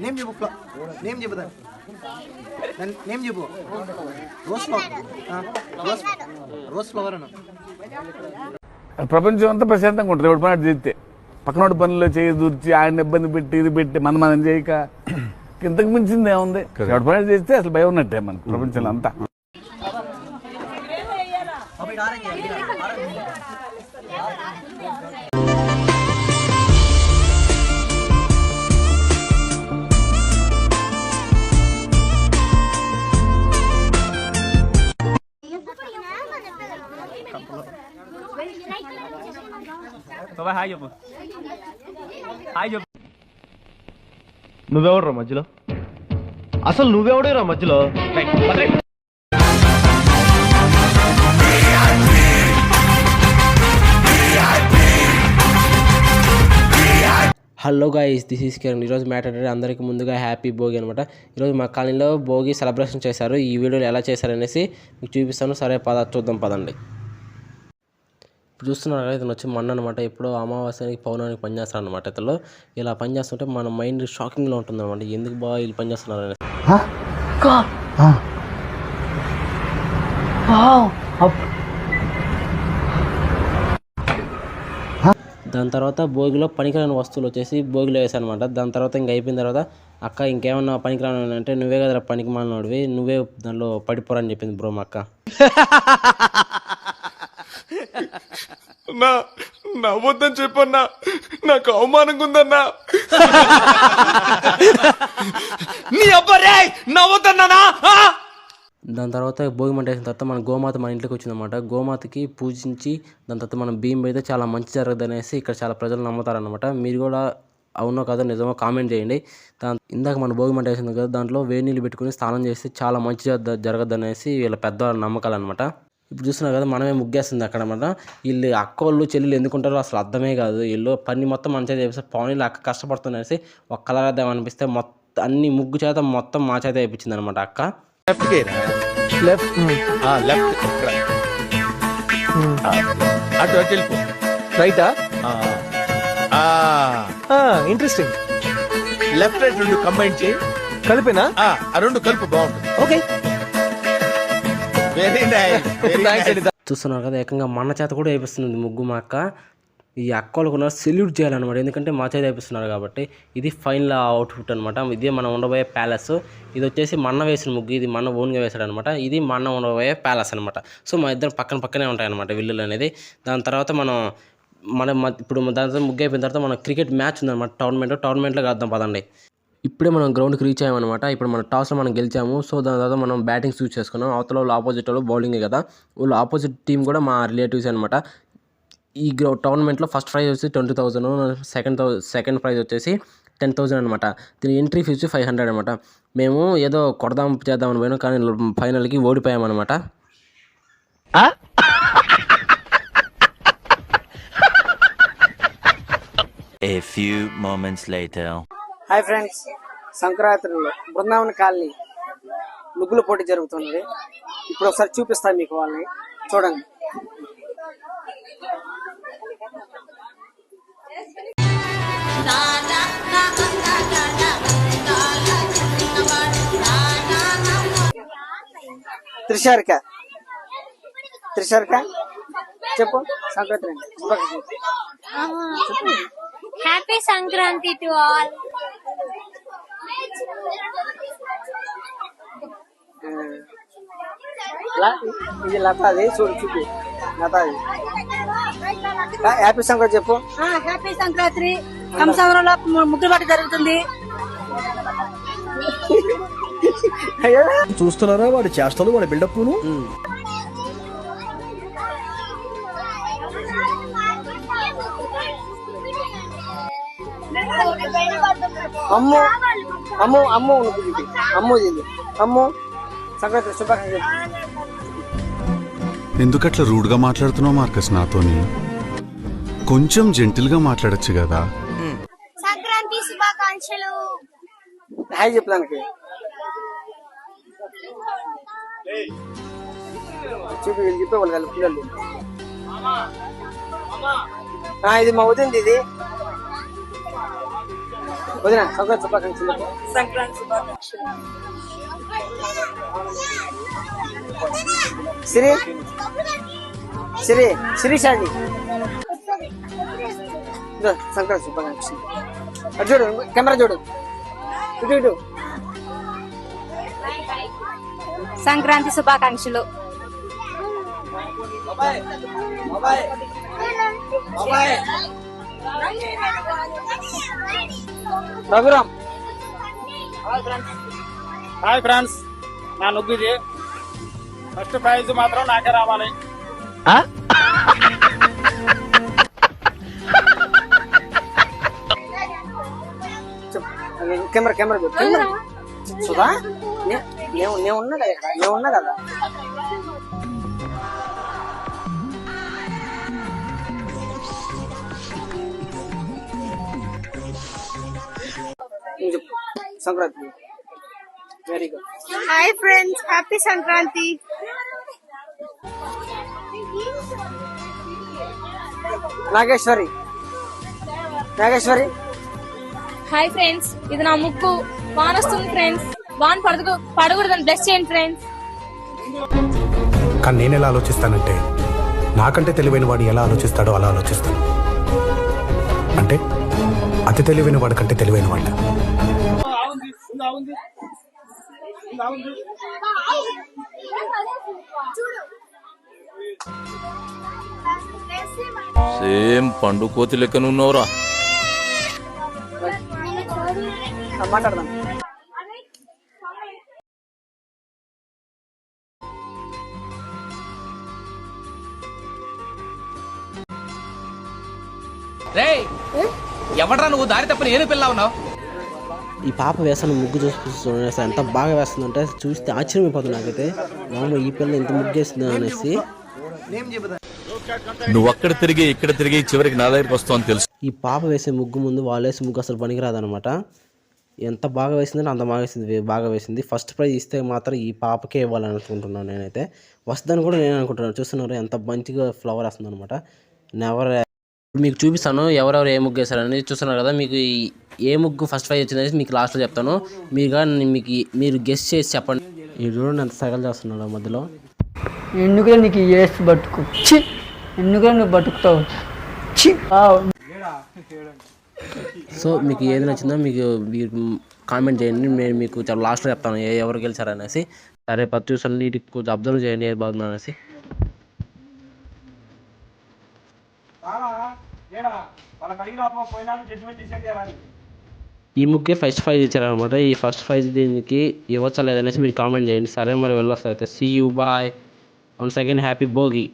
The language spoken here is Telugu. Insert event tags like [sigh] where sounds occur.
నేమ్ చెప్పు. ఫ్ల- నేమ్ చెప్పు దాన్ని. దాని నేమ్ చెప్పు. రోజ్ ఫ్లవర్ రోజ్ ఫ్లవర్ అన్న. ప్రపంచం అంతా ప్రశాంతంగా ఉంటుంది. ఎవడు పని చేస్తే పక్కనోడి పనుల్లో చేయి దూర్చి ఆయన ఇబ్బంది పెట్టి ఇది పెట్టి మన మనం చేయక. ఇంతకు మించింది ఏముంది? ఎవడు పని చేస్తే అసలు భయం ఉన్నట్టే మనకు ప్రపంచంలో అంతా. బాబాయ్ హాయ్ చెప్పు హాయ్ చెప్పు నువ్వెవడురా మధ్యలో? అసలు నువ్వెవడేరా మధ్యలో? Hello guys this is Kiran ఈరోజు మ్యాటర్ అందరికీ ముందుగా హ్యాపీ భోగి అనమాట ఈరోజు మా కాలనీలో భోగి సెలబ్రేషన్ చేశారు. ఈ వీడియోలో ఎలా చేశారనేసి మీకు చూపిస్తాను. సరే పద చూద్దాం పదండి. ఇప్పుడు చూస్తున్నారు కదా ఇతను వచ్చి మన్న అనమాట ఎప్పుడో అమావాస్యానికి పౌర్ణానికి పనిచేస్తాడు అనమాట ఇతను ఇలా పనిచేస్తుంటే మన మైండ్ షాకింగ్లో ఉంటుంది అనమాట ఎందుకు బాగా వీళ్ళు పనిచేస్తున్నారు అనేసి దాని తర్వాత భోగిలో పనికిరాని వస్తువులు వచ్చేసి భోగిలో వేసానమాట దాని తర్వాత ఇంక అయిపోయిన తర్వాత అక్క ఇంకేమన్నా పనికిరాని అంటే నువ్వే కదరా పనికి మాలినోడివి. నువ్వే దానిలో పడిపోరని చెప్పింది బ్రో మా అక్క. [laughs] నా నవ్వొద్దని చెప్పన్నా. నాకు అవమానంగా ఉందన్నా నీ అబ్బరే నవ్వొద్దన్నానా? దాని తర్వాత భోగి మంట వేసిన తర్వాత మన గోమాత మన ఇంట్లోకి వచ్చిందన్నమాట. గోమాతకి పూజించి దాని తర్వాత మనం బియ్యం పెడితే చాలా మంచి జరగదు అనేసి ఇక్కడ చాలా ప్రజలు నమ్ముతారనమాట మీరు కూడా అవునో కాదో నిజమో కామెంట్ చేయండి. దాని ఇందాక మన భోగి మంట వేసింది కదా దాంట్లో వేడి నీళ్ళు పెట్టుకుని స్నానం చేస్తే చాలా మంచి జరగదు అనేసి వీళ్ళ పెద్ద నమ్మకాలు అనమాట ఇప్పుడు చూస్తున్నారు కదా మనమే ముగ్గేస్తుంది అక్కడ అనమాట వీళ్ళు అక్కోళ్ళు చెల్లెలు ఎందుకుంటారో అసలు అర్థమే కాదు. వీళ్ళు పని మొత్తం మంచిగా చేపిస్తే పౌనీళ్ళు అక్క కష్టపడుతున్నారు ఒక కలర్ వేద్దాం అనిపిస్తే మొత్తం అన్ని ముగ్గు చేత మొత్తం మా చేత వేయించింది అనమాట అక్క. లెఫ్ట్ అటు అటు వెళ్ళిపో. రైటా? ఇంట్రెస్టింగ్ లెఫ్ట్ రైట్ రెండు కంబైన్ చేయి. కలిపినా? ఆ, ఆ రెండు కలుపు బాగుంటుంది. ఓకే. చూస్తున్నారు కదా ఏకంగా మన చేత కూడా వేపిస్తుంది ముగ్గు మా అక్క. ఈ అక్కలకు ఉన్న సెల్యూట్ చేయాలన్నమాట. ఎందుకంటే మా చేత వేపిస్తున్నారు కాబట్టి ఇది ఫైనల్ అవుట్ఫిట్ అనమాట ఇదే మనం ఉండబోయే ప్యాలెస్ ఇది వచ్చేసి మన్న వేసిన ముగ్గు ఇది మన్న ఓన్గా వేసాడు అనమాట ఇది మన్న ఉండబోయే ప్యాలెస్ అనమాట సో మా ఇద్దరు పక్కన పక్కనే ఉంటాయి అనమాట విల్లులు అనేది. దాని తర్వాత మనం మన ఇప్పుడు దాని తర్వాత ముగ్గు అయిపోయిన తర్వాత మన క్రికెట్ మ్యాచ్ ఉందన్నమాట. టోర్నమెంట్ టోర్నమెంట్లో కద్దాం పదండి. ఇప్పుడే మనం గ్రౌండ్కి రీచ్ అయ్యామన్నమాట. ఇప్పుడు మన టాస్లో మనం గెలిచాము. సో దాని తర్వాత మనం బ్యాటింగ్ చూస్ చేసుకున్నాం. అవతల వాళ్ళు ఆపోజిట్ వాళ్ళు బౌలింగ్ కదా. వాళ్ళు ఆపోజిట్ టీం కూడా మా రిలేటివ్స్ అనమాట ఈ గ్రౌ టోర్నమెంట్లో ఫస్ట్ ప్రైజ్ వచ్చి ట్వంటీ థౌసండ్ సెకండ్ థౌ సెకండ్ ప్రైజ్ వచ్చేసి టెన్ థౌసండ్ అనమాట దీని ఎంట్రీ ఫీజు ఫైవ్ హండ్రెడ్ అనమాట మేము ఏదో కొడదాం చేద్దామని పోయినాం కానీ ఫైనల్కి ఓడిపోయామన్నమాట A few moments later. Hi friends. సంక్రాంతిలో Brindavana colony ముగ్గుల పోటీ జరుగుతున్నది ఇప్పుడు ఒకసారి చూపిస్తాను మీకు వాళ్ళని. చూడండి. త్రిషారిక త్రిషారిక చెప్పు. సంక్రాంతి రండి. హ్యాపీ సంక్రాంతి టు ఆల్ ఇది లతాది చూడు చూపి. లతాది. హ్యాపీ సంక్రాంతి చెప్పు. హ్యాపీ సంక్రాంతి కంసంలో ముగ్గురు పాటు జరుగుతుంది. చూస్తున్నారా వాడి చేష్టలు వాడి బిల్డప్ అమ్ము అమ్ము అమ్ము నువ్వు చూపి అమ్ము ఇది అమ్ము సంక్రాంతి శుభాకాంక్షలు ఎందుకట్లా రూడ్గా మాట్లాడుతున్నావు మార్కస్? నాతోని కొంచెం జెంటిల్గా మాట్లాడొచ్చు కదా. సంక్రాంతి శుభాకాంక్షలు. హాయ్ చెప్పు దానికి చూపి చెప్పే వాళ్ళు పిల్లలు. ఇది మా వదింది ఇది. వదిన సంక్రాంతి శుభాకాంక్షలు సంక్రాంతి శుభాకాంక్షలు సిరి సిరి శిరీష అండి ఇదో సంక్రాంతి శుభాకాంక్షలు అటు చూడు కెమెరా చూడు ఇటు ఇటు సంక్రాంతి శుభాకాంక్షలు రఘురామ్ హాయ్ ఫ్రెండ్స్ నా నుగ్గు ఇది ఫస్ట్ ప్రైజ్ మాత్రం నాకే రావాలి. కెమెరా కెమెరా కెమెరా సుధా నేను నేను ఉన్నా కదా నేను ఉన్నా కదా Sankranti. Very good hi friends happy Sankranti. Nageshwari. Nageshwari. Hi friends ఇది నా ముక్కు. వాన్ వస్తుంది ఫ్రెండ్స్ వాన్ పడదు పడకూడదని బ్లెస్ చేయండి ఫ్రెండ్స్ కానీ నేను ఎలా ఆలోచిస్తానంటే నాకంటే తెలివైన వాడు ఎలా ఆలోచిస్తాడో అలా ఆలోచిస్తాను. అంటే అతి తెలివైన వాడి కంటే తెలివైన వాడు సేమ్ పండు కోతి లెక్కనున్నావురా మాట్లాడదాం ఎవడ్రా నువ్వు దారి తప్ప నేను పిల్ల ఉన్నావు? ఈ పాప వేస్తున్న ముగ్గు చూసి అసలు ఎంత బాగా వేస్తుందంటే చూస్తే ఆశ్చర్యమైపోతుంది నాకైతే. మామూలు ఈ పిల్ల ఎంత ముగ్గు వేస్తుంది అనేసి. నువ్వు అక్కడ తిరిగి ఇక్కడ తిరిగి చివరికి నా దగ్గరికి వస్తావు తెలుసు. ఈ పాప వేసే ముగ్గు ముందు వాళ్ళు వేసే ముగ్గు అసలు పనికిరాదనమాట ఎంత బాగా వేసిందంటే అంత బాగా వేసింది బాగా వేసింది. ఫస్ట్ ప్రైజ్ ఇస్తే మాత్రం ఈ పాపకే ఇవ్వాలని అనుకుంటున్నాను నేనైతే. వస్తుందని కూడా నేను అనుకుంటున్నాను. చూస్తున్నారు ఎంత మంచిగా ఫ్లవర్ వస్తుంది అనమాట నెవర్ మీకు చూపిస్తాను ఎవరెవరు ఏ ముగ్గు వేశారని చూస్తున్నారు కదా మీకు ఈ- ఏ ముగ్గు ఫస్ట్ ప్రైజ్ వచ్చిందని మీకు లాస్ట్లో చెప్తాను. మీరు కానీ మీకు మీరు గెస్ట్ చేసి చెప్పండి. ఈ చూడండి ఎంత సగలు చేస్తున్నాడు మధ్యలో. ఎందుకురా నీకు ఏసు బతుకు? చి ఎందుకురా నువ్వు బతుకుతావు? చి సో మీకు ఏది నచ్చిందో మీకు మీరు కామెంట్ చేయండి నేను మీకు చాలా లాస్ట్లో చెప్తాను ఏ ఎవరు గెలిచారనేసి. సరే పది చూసాను నీటికి కొంచెం అబ్జర్వ్ చేయండి ఏది బాగుంది అనేసి ఈ ముగ్గే ఫస్ట్ ప్రైజ్ ఇచ్చారనమాట ఈ ఫస్ట్ ప్రైజ్ దీనికి ఇవ్వచ్చా లేదనేసి మీరు కామెంట్ చేయండి. సరే మరి వెళ్ళొస్తా అయితే. See you bye one second happy Bhogi